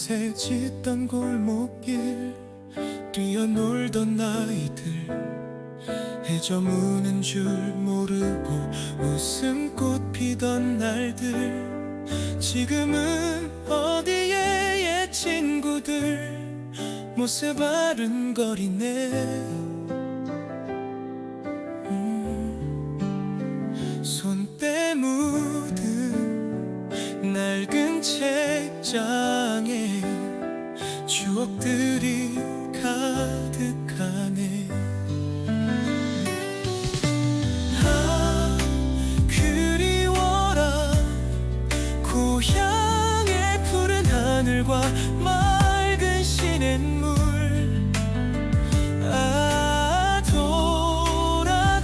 밤새 짙던 골목길 뛰어놀던 아이들 해저무는 줄 모르고 웃음꽃 피던 날들. 지금은 어디에 옛 친구들? 모습 아른거리네 가득하네. 아 그리워라. 고향의 푸른 하늘과 맑은 시냇물. 아 돌아가고파.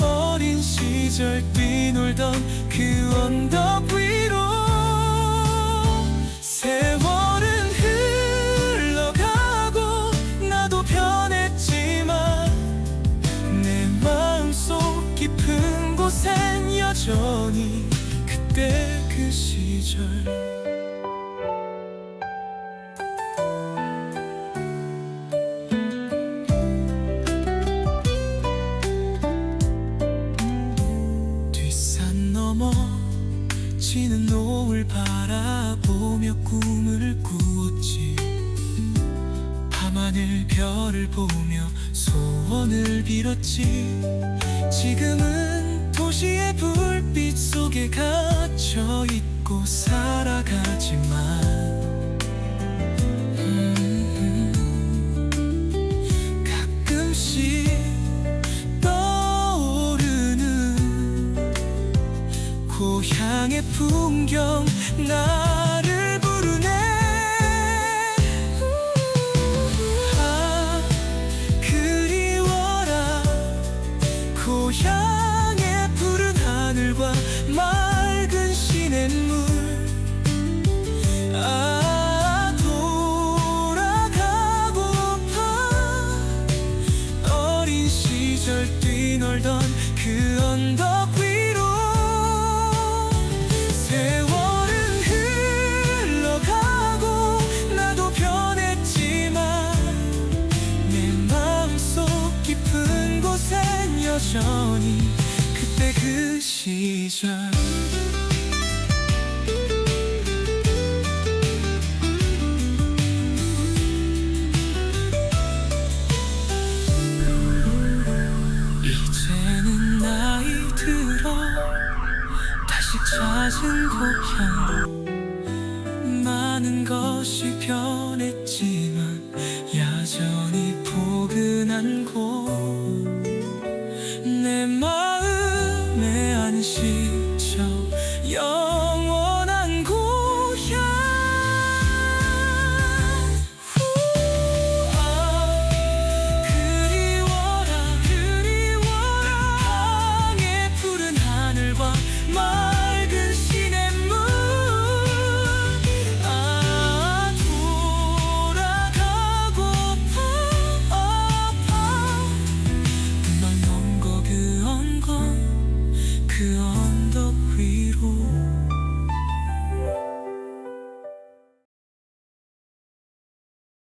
어린 시절 뛰놀던 그 언덕 위로 세월 그때 그 시절. 뒷산 넘어 지는 노을 바라보며 꿈을 꾸었지. 밤하늘 별을 보며 소원을 빌었지. 지금은 갇혀 있고 살아가지만. 음, 가끔씩 떠오르는 고향의 풍경 나 언덕 위로 세월은 흘러가고 나도 변했지만 내 마음속 깊은 곳엔 여전히 그때 그 시절 다시 찾은 고향. 많은 것이 변했지만 여전히 포근한 곳 내 마음의 안식처 맑은 시냇물 돌아가고파 아파 널 넘고 그 언덕 그 언덕 위로.